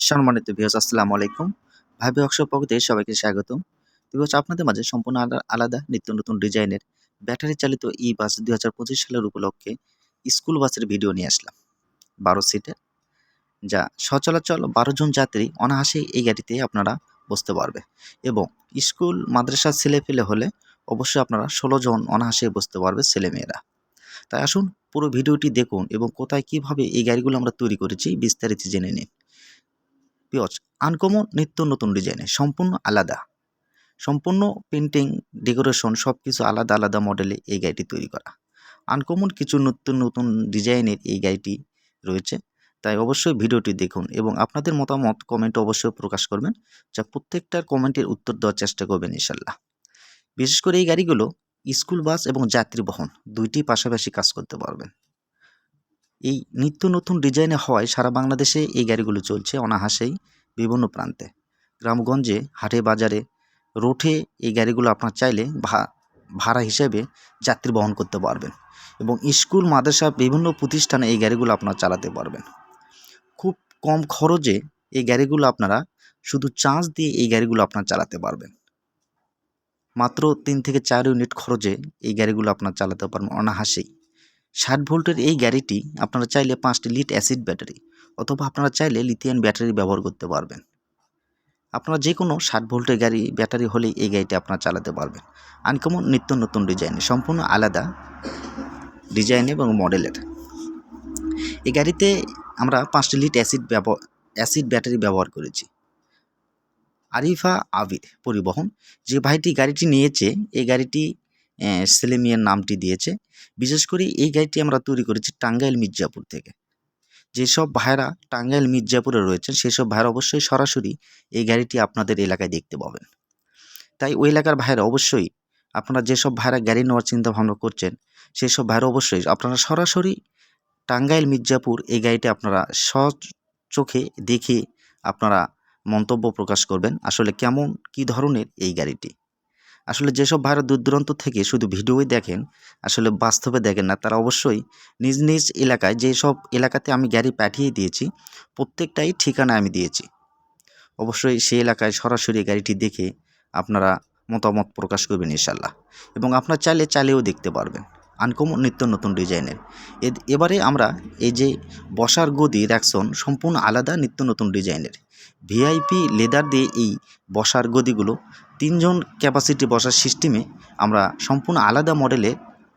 সম্মানিত ভিউস আসসালামু আলাইকুম। ভাই ভাবি অক্ষর পক্ষে সবাইকে স্বাগতম। ভিউস আপনাদের মাঝে সম্পূর্ণ আলা- আলাদা নিত্য নতুন ডিজাইনের ব্যাটারি চালিত ই বাস দুই হাজার পঁচিশ সালের উপলক্ষে স্কুল বাসের ভিডিও নিয়ে আসলাম। বারো সিটের যা সচলাচল বারো জন যাত্রী অনায়াসেই এই গাড়িতে আপনারা বসতে পারবে এবং স্কুল মাদ্রাসার ছেলে পেলে হলে অবশ্যই আপনারা ষোলো জন অনায়াসে বসতে পারবে ছেলেমেয়েরা। তাই আসুন পুরো ভিডিওটি দেখুন এবং কোথায় কীভাবে এই গাড়িগুলো আমরা তৈরি করেছি বিস্তারিত জেনে নিন পিওজ আনকমন নিত্য নতুন ডিজাইনে, সম্পূর্ণ আলাদা। সম্পূর্ণ পেন্টিং ডেকোরেশন সব কিছু আলাদা আলাদা মডেলে এই গাড়িটি তৈরি করা। আনকমন কিছু নতুন নতুন ডিজাইনের এই গাড়িটি রয়েছে, তাই অবশ্যই ভিডিওটি দেখুন এবং আপনাদের মতামত কমেন্টে অবশ্যই প্রকাশ করবেন যা প্রত্যেকটার কমেন্টের উত্তর দেওয়ার চেষ্টা করবেন ইনশাল্লাহ বিশেষ করে এই গাড়িগুলো স্কুল বাস এবং যাত্রী বহন দুইটি পাশাপাশি কাজ করতে পারবেন। এই নিত্য নতুন ডিজাইনে হওয়ায় সারা বাংলাদেশে এই গাড়িগুলো চলছে অনাহাসেই বিভিন্ন প্রান্তে। গ্রামগঞ্জে, হাটে, বাজারে রোঠে এই গাড়িগুলো আপনার চাইলে ভা- ভাড়া হিসেবে যাত্রী বহন করতে পারবেন এবং স্কুল, মাদ্রাসা বিভিন্ন প্রতিষ্ঠানে এই গাড়িগুলো আপনারা চালাতে পারবেন। খুব কম খরচে এই গাড়িগুলো আপনারা শুধু চার্জ দিয়ে এই গাড়িগুলো আপনারা চালাতে পারবেন। মাত্র তিন থেকে চার ইউনিট খরচে এই গাড়িগুলো আপনারা চালাতে পারবেন অনাহাসেই ষাট ভোল্টের এই গাড়িটি আপনারা চাইলে পাঁচটি লিড অ্যাসিড ব্যাটারি অথবা আপনারা চাইলে লিথিয়ান ব্যাটারি ব্যবহার করতে পারবেন। আপনারা যে কোনো ষাট ভোল্টের গাড়ি, ব্যাটারি হলেই এই গাড়িটি আপনারা চালাতে পারবেন। আনকমন নিত্য নতুন ডিজাইনে, সম্পূর্ণ আলাদা ডিজাইন এবং মডেলের। এই গাড়িতে আমরা পাঁচটি লিড অ্যাসিড ব্যবহার অ্যাসিড ব্যাটারি ব্যবহার করেছি। আরিফা আবির পরিবহন, যে ভাইটি গাড়িটি নিয়েছে, এই গাড়িটি ছেলে মেয়ের নামটি দিয়েছে। বিশেষ করে এই গাড়িটি আমরা তৈরি করেছি টাঙ্গাইল মির্জাপুর থেকে। যেসব ভাইরা টাঙ্গাইল মির্জাপুরে রয়েছেন, সেসব ভাইরা অবশ্যই সরাসরি এই গাড়িটি আপনাদের এলাকায় দেখতে পাবেন। তাই ওই এলাকার ভাইরা অবশ্যই আপনারা যেসব ভাইরা গাড়ি নেওয়ার চিন্তা ভাবনা করছেন, সেসব ভাইরা অবশ্যই আপনারা সরাসরি টাঙ্গাইল মির্জাপুর এই গাড়িটি আপনারা সৎ চোখে দেখে আপনারা মন্তব্য প্রকাশ করবেন, আসলে কেমন, কি ধরনের এই গাড়িটি। আসলে যেসব ভাইরা দূর দূরান্ত থেকে শুধু ভিডিওই দেখেন, আসলে বাস্তবে দেখেন না, তারা অবশ্যই নিজ নিজ এলাকায় যেসব এলাকাতে আমি গাড়ি পাঠিয়ে দিয়েছি, প্রত্যেকটাই ঠিকানা আমি দিয়েছি। অবশ্যই সেই এলাকায় সরাসরি গাড়িটি দেখে আপনারা মতামত প্রকাশ করবেন ইনশাল্লাহ এবং আপনারা চাইলে চালিয়েও দেখতে পারবেন। আনকমন নিত্য নতুন ডিজাইনের। এবারে আমরা এই যে বসার গদি র্যাকশন সম্পূর্ণ আলাদা নিত্য নতুন ডিজাইনের। ভিআইপি লেদার দিয়ে এই বসার গদিগুলো তিনজন ক্যাপাসিটি বসার সিস্টেমে আমরা সম্পূর্ণ আলাদা মডেলে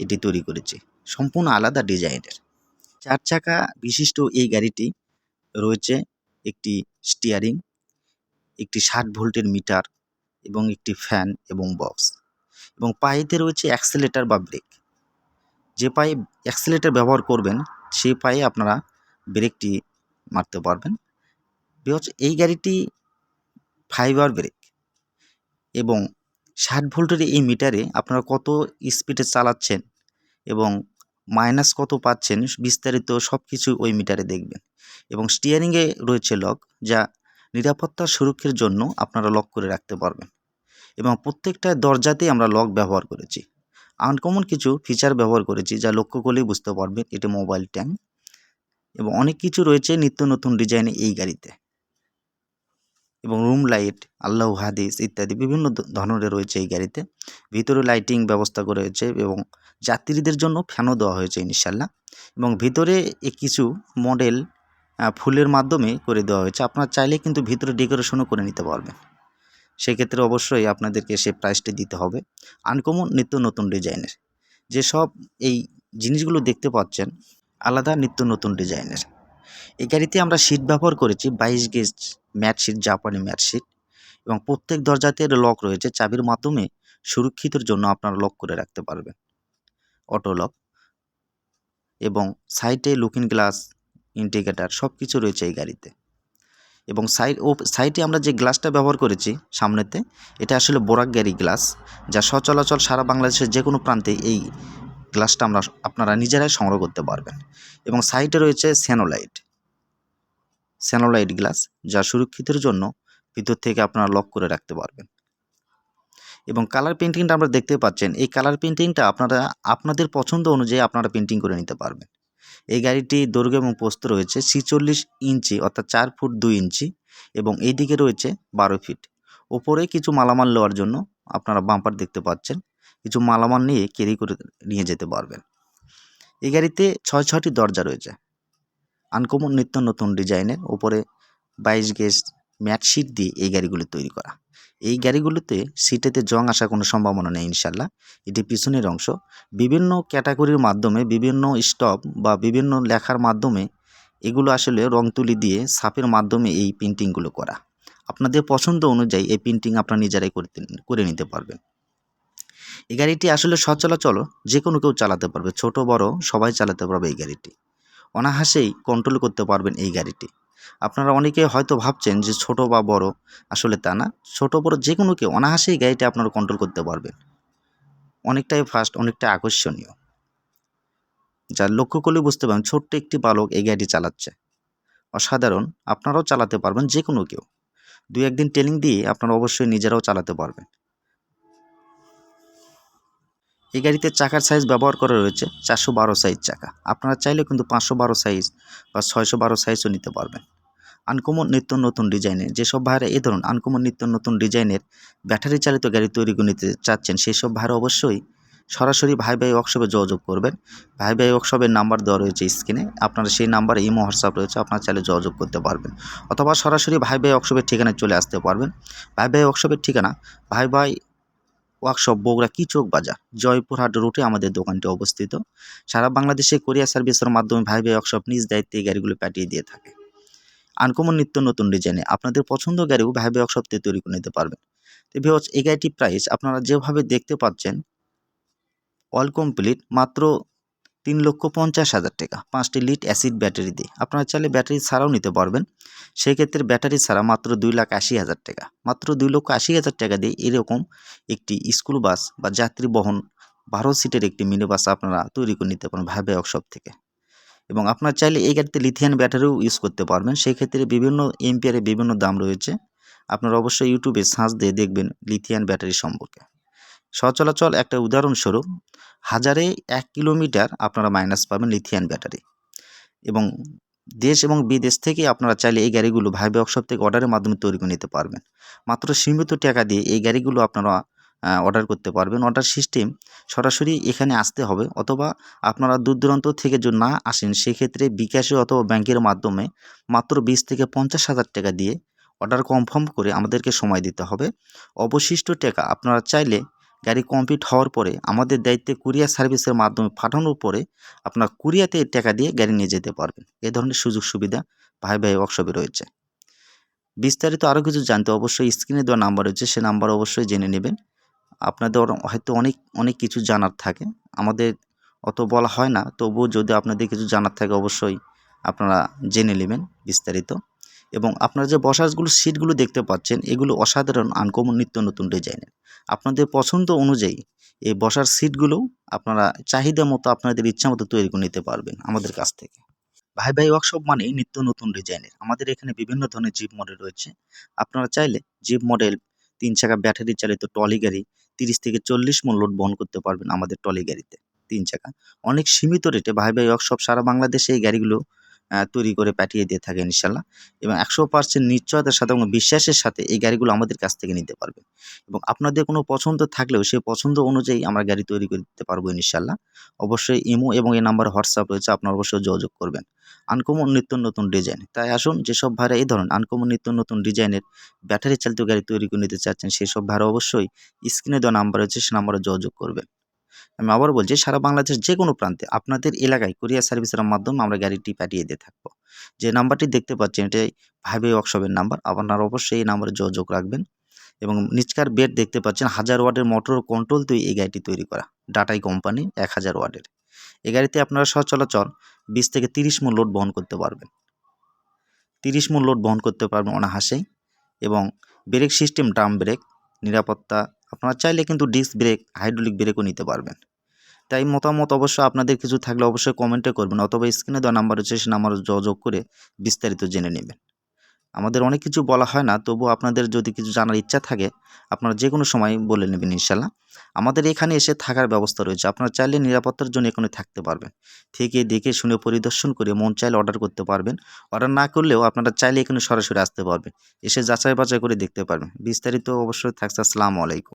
এটি তৈরি করেছি, সম্পূর্ণ আলাদা ডিজাইনের চার চাকা বিশিষ্ট এই গাড়িটি রয়েছে একটি স্টিয়ারিং একটি ষাট ভোল্টের মিটার এবং একটি ফ্যান এবং বক্স এবং পায়েতে রয়েছে অ্যাক্সেলেটার বা ব্রেক যে পায়ে অ্যাক্সেলেটার ব্যবহার করবেন, সেই পায়ে আপনারা ব্রেকটি মারতে পারবেন। বিকজ এই গাড়িটি ফাইবার ব্রেক এবং ষাট ভোল্টের এই মিটারে আপনারা কত স্পিডে চালাচ্ছেন এবং মাইনাস কত পাচ্ছেন বিস্তারিত সব কিছু ওই মিটারে দেখবেন। এবং স্টিয়ারিংয়ে রয়েছে লক যা নিরাপত্তা সুরক্ষার জন্য আপনারা লক করে রাখতে পারবেন। এবং প্রত্যেকটা দরজাতেই আমরা লক ব্যবহার করেছি। আনকমন কিছু ফিচার ব্যবহার করেছি যা লক্ষ্য করলেই বুঝতে পারবেন, এটা মোবাইল ট্যাঙ্ক এবং অনেক কিছু রয়েছে নিত্য নতুন ডিজাইনে এই গাড়িতে। এবং রুম লাইট আল্লাহ হাদিস ইত্যাদি বিভিন্ন ধরনের রয়েছে এই গাড়িতে। ভিতরে লাইটিং ব্যবস্থা করা হয়েছে এবং যাত্রীদের জন্য ফ্যানও দেওয়া হয়েছে ইনশাল্লাহ এবং ভিতরে কিছু মডেল ফুলের মাধ্যমে করে দেওয়া হয়েছে। আপনারা চাইলে কিন্তু ভিতরে ডেকোরেশনও করে নিতে পারবেন। সেক্ষেত্রে অবশ্যই আপনাদেরকে সে প্রাইসটি দিতে হবে। আনকমন নিত্য নতুন ডিজাইনের। যেসব এই জিনিসগুলো দেখতে পাচ্ছেন, আলাদা নিত্য নতুন ডিজাইনের। এই গাড়িতে আমরা সিট ব্যবহার করেছি বাইশ গেজ ম্যাট সিট জাপানি ম্যাট সিট এবং প্রত্যেক দরজাতে লক রয়েছে, চাবির মাধ্যমে সুরক্ষিতর জন্য আপনারা লক করে রাখতে পারবেন। অটো লক এবং সাইডে লুকিং গ্লাস ইন্ডিকেটার সব কিছু রয়েছে এই গাড়িতে। এবং সাইড ও সাইডে আমরা যে গ্লাসটা ব্যবহার করেছি সামনেতে, এটা আসলে বোরাক গাড়ি গ্লাস যা সচলাচল সারা বাংলাদেশের যে কোনো প্রান্তে এই গ্লাসটা আমরা আপনারা নিজেরাই সংগ্রহ করতে পারবেন। এবং সাইডে রয়েছে স্যানোলাইট স্যানোলাইট গ্লাস যা সুরক্ষিতের জন্য ভিতর থেকে আপনারা লক করে রাখতে পারবেন। এবং কালার পেন্টিংটা আমরা দেখতে পাচ্ছেন, এই কালার পেন্টিংটা আপনারা, আপনাদের পছন্দ অনুযায়ী আপনারা পেন্টিং করে নিতে পারবেন। এই গাড়িটি দৈর্ঘ্য এবং প্রস্থ রয়েছে ছিচল্লিশ ইঞ্চি অর্থাৎ চার ফুট দুই ইঞ্চি এবং এই দিকে রয়েছে বারো ফিট। ওপরে কিছু মালামাল নেওয়ার জন্য আপনারা বাম্পার দেখতে পাচ্ছেন, কিছু মালামাল নিয়ে ক্যারি করে নিয়ে যেতে পারবেন। এই গাড়িতে ছয় ছয়টি দরজা রয়েছে। আনকমন নিত্য নতুন ডিজাইনের ওপরে বাইশ গেজ ম্যাট শিট দিয়ে এই গাড়িগুলি তৈরি করা। এই গাড়িগুলোতে সিটেতে জং আসার কোনো সম্ভাবনা নেই ইনশাল্লাহ। এটি পিছনের অংশ। বিভিন্ন ক্যাটাগরির মাধ্যমে, বিভিন্ন স্টপ বা বিভিন্ন লেখার মাধ্যমে এগুলো আসলে রং তুলি দিয়ে সাপের মাধ্যমে এই পেন্টিংগুলো করা। আপনাদের পছন্দ অনুযায়ী এই পেন্টিং আপনারা নিজেরাই করতে করে নিতে পারবেন। এই গাড়িটি আসলে সচলাচল যে কোনো কেউ চালাতে পারবে, ছোট, বড়, সবাই চালাতে পারবে এই গাড়িটি। অনাহাসেই কন্ট্রোল করতে পারবেন এই গাড়িটি। আপনারা অনেকে হয়তো ভাবছেন যে ছোট বা বড়, আসলে তা না। ছোট বড় যে কোনো কেউ অনাহাসেই গাড়িটা আপনারা কন্ট্রোল করতে পারবেন। অনেকটাই ফাস্ট অনেকটাই আকর্ষণীয়। যা লক্ষ্য করলে বুঝতে পারেন ছোট্ট একটি বালক এই গাড়িটি চালাচ্ছে। অসাধারণ, আপনারাও চালাতে পারবেন যে কোনো কেউ। দু একদিন ট্রেনিং দিয়ে আপনারা অবশ্যই নিজেরাও চালাতে পারবেন। এই গাড়িতে চাকার সাইজ ব্যবহার করা রয়েছে চারশো বারো সাইজ চাকা। আপনারা চাইলে কিন্তু পাঁচশো বারো সাইজ বা ছয়শো বারো সাইজও নিতে পারবেন। আনকমন নিত্য নতুন ডিজাইনের যেসব ভাইরা, এই ধরুন, আনকমন নিত্য নতুন ডিজাইনের ব্যাটারি চালিত গাড়ি তৈরি করে নিতে চাচ্ছেন সেই সব ভাইরা অবশ্যই সরাসরি ভাই ভাই ওয়ার্কশপে যোগাযোগ করবেন। ভাই ভাই ওয়ার্কশপের নাম্বার দেওয়া রয়েছে স্ক্রিনে আপনারা সেই নাম্বারে ইমো হোয়াটসঅ্যাপ রয়েছে, আপনারা চাইলে যোগাযোগ করতে পারবেন। অথবা সরাসরি ভাই ভাই ওয়ার্কশপের ঠিকানায় চলে আসতে পারবেন। ভাই ভাই ওয়ার্কশপের ঠিকানা ভাই ভাই ওয়ার্কশপ বগুড়া কিচক বাজার জয়পুরহাট রোডে আমাদের দোকানটি অবস্থিত। সারা বাংলাদেশে কোরিয়া সার্ভিসের মাধ্যমে ভাই ভাই ওয়ার্কশপ নিজ দায়িত্বে এই গাড়িগুলো পাঠিয়ে দিয়ে থাকে। আনকমন নিত্য নতুন ডিজাইনে আপনাদের পছন্দ গাড়িও ভাই ভাই ওয়ার্কশপ থেকে তৈরি করে নিতে পারবেন। তো ভিওস এই গাড়িটির প্রাইস আপনারা যেভাবে দেখতে পাচ্ছেন অল কমপ্লিট মাত্র তিন লক্ষ পঞ্চাশ হাজার টাকা। পাঁচটি লিড অ্যাসিড ব্যাটারি দিয়ে। আপনারা চাইলে ব্যাটারি ছাড়াও নিতে পারবেন। সেক্ষেত্রে ব্যাটারি ছাড়া মাত্র দুই লাখ আশি হাজার টাকা। মাত্র দুই লক্ষ আশি হাজার টাকা দিয়ে এরকম একটি স্কুল বাস বা যাত্রী বহন বারো সিটের একটি মিনি বাস আপনারা তৈরি করে নিতে পারেন ভাবে ওয়ার্কশপ থেকে। এবং আপনার চাইলে এই গাড়িতে লিথিয়ান ব্যাটারিও ইউজ করতে পারবেন। সেই ক্ষেত্রে বিভিন্ন এমপিআরের বিভিন্ন দাম রয়েছে। আপনারা অবশ্যই ইউটিউবে সার্চ দিয়ে দেখবেন লিথিয়ান ব্যাটারি সম্পর্কে। সচলাচল একটা উদাহরণস্বরূপ হাজারে এক কিলোমিটার আপনারা মাইনাস পাবেন লিথিয়ান ব্যাটারি এবং দেশ এবং বিদেশ থেকে আপনারা চাইলে এই গাড়িগুলো ভাই ওয়ার্কশপ থেকে অর্ডারের মাধ্যমে তৈরি করে নিতে পারবেন। মাত্র সীমিত টাকা দিয়ে এই গাড়িগুলো আপনারা অর্ডার করতে পারবেন। অর্ডার সিস্টেম সরাসরি এখানে আসতে হবে অথবা আপনারা দূর দূরান্ত থেকে যদি না আসেন, সেক্ষেত্রে বিকাশে অথবা ব্যাংকের মাধ্যমে মাত্র বিশ থেকে পঞ্চাশ হাজার টাকা দিয়ে অর্ডার কনফার্ম করে আমাদেরকে সময় দিতে হবে। অবশিষ্ট টাকা আপনারা চাইলে গাড়ি কমপ্লিট হওয়ার পরে আমাদের দায়িত্বে কুরিয়ার সার্ভিসের মাধ্যমে পাঠানোর পরে আপনার কুরিয়াতে টাকা দিয়ে গাড়ি নিয়ে যেতে পারবেন। এ ধরনের সুযোগ সুবিধা ভাই ভাই ওয়ার্কশপে রয়েছে। বিস্তারিত আরও কিছু জানতে অবশ্যই স্ক্রিনে দেওয়া নাম্বার রয়েছে, সে নাম্বার অবশ্যই জেনে নেবেন। আপনাদের হয়তো অনেক অনেক কিছু জানার থাকে। আমাদের অত বলা হয় না, তবুও যদি আপনাদের কিছু জানার থাকে অবশ্যই আপনারা জেনে নেবেন বিস্তারিত। এবং আপনারা যে বসারগুলো সিটগুলো দেখতে পাচ্ছেন, এগুলো অসাধারণ আনকমন নিত্য নতুন ডিজাইনের আপনাদের পছন্দ অনুযায়ী এই বসার সিটগুলোও আপনারা চাহিদা মতো আপনাদের ইচ্ছা মতো তৈরি করে নিতে পারবেন আমাদের কাছ থেকে। ভাই ভাই ওয়ার্কশপ মানে নিত্য নতুন ডিজাইনের আমাদের এখানে বিভিন্ন ধরনের জিপ মডেল রয়েছে। আপনারা চাইলে জিপ মডেল তিন চাকা ব্যাটারি চালিত ট্রলি গাড়ি, তিরিশ থেকে চল্লিশ মূল লোড বহন করতে পারবেন আমাদের ট্রলি গাড়িতে, তিন চাকা। অনেক সীমিত রেটে ভাই ভাই ওয়ার্কশপ সারা বাংলাদেশে এই গাড়িগুলো তৈরি করে পাঠিয়ে দিয়ে থাকে ইনশাল্লাহ। এবং একশো পার্সেন্ট নিশ্চয়তার সাথে এবং বিশ্বাসের সাথে এই গাড়িগুলো আমাদের কাছ থেকে নিতে পারবেন এবং আপনাদের কোনো পছন্দ থাকলেও সেই পছন্দ অনুযায়ী আমরা গাড়ি তৈরি করে দিতে পারব ইনশাল্লাহ। অবশ্যই ইমো এবং এই নাম্বার হোয়াটসঅ্যাপ রয়েছে, আপনারা অবশ্যই যোগাযোগ করবেন। আনকমন নিত্য নতুন ডিজাইন। তাই আসুন, যেসব ভাড়া এই ধরনের আনকমন নিত্য নতুন ডিজাইনের ব্যাটারি চালিত গাড়ি তৈরি করে নিতে চাচ্ছেন সেই সব ভাড়া অবশ্যই স্ক্রিনে দেওয়া নাম্বার রয়েছে, সে নাম্বারে যোগাযোগ করবেন। আমি আবার বলছি, সারা বাংলাদেশ যে কোনো প্রান্তে আপনাদের এলাকায় কুরিয়ার সার্ভিসের মাধ্যমে আমরা গাড়িটি পাঠিয়ে দিয়ে থাকব। যে নাম্বারটি দেখতে পাচ্ছেন, এটাই ভাইবে ওয়ার্কশপের নাম্বার। আপনারা অবশ্যই এই নাম্বারে যোগাযোগ রাখবেন এবং নিচকার বেড দেখতে পাচ্ছেন, হাজার ওয়ার্ডের মোটর কন্ট্রোল তৈরি এই গাড়িটি তৈরি করা। ডাটাই কোম্পানি এক হাজার ওয়ার্ডের এই গাড়িতে আপনারা সচলাচল বিশ থেকে তিরিশ মন লোড বহন করতে পারবেন। তিরিশ মন লোড বহন করতে পারবেন অনাহাসেই এবং ব্রেক সিস্টেম ড্রাম ব্রেক নিরাপত্তা আপনারা চাইলে কিন্তু ডিস্ক ব্রেক হাইড্রোলিক ব্রেকও নিতে পারবেন। তাই মতামত অবশ্য আপনাদের কিছু থাকলে অবশ্যই কমেন্টে করবেন অথবা স্ক্রিনে দেওয়া নাম্বার হচ্ছে সে নাম্বার যোগাযোগ করে বিস্তারিত জেনে নেবেন। আমাদের অনেক কিছু বলা হয় না, তবু আপনাদের যদি কিছু জানার ইচ্ছা থাকে, আপনারা যে কোনো সময় বলে নেবেন ইনশাল্লাহ। আমাদের এখানে এসে থাকার ব্যবস্থা রয়েছে, আপনারা চাইলে নিরাপত্তার জন্য এখানে থাকতে পারবেন। থেকে দেখে শুনে পরিদর্শন করে মন চাইলে অর্ডার করতে পারবেন। অর্ডার না করলেও আপনারা চাইলে এখানে সরাসরি আসতে পারবেন। এসে যাচাই বাছাই করে দেখতে পারবেন। বিস্তারিত অবশ্যই থাকছে, আসসালামু আলাইকুম।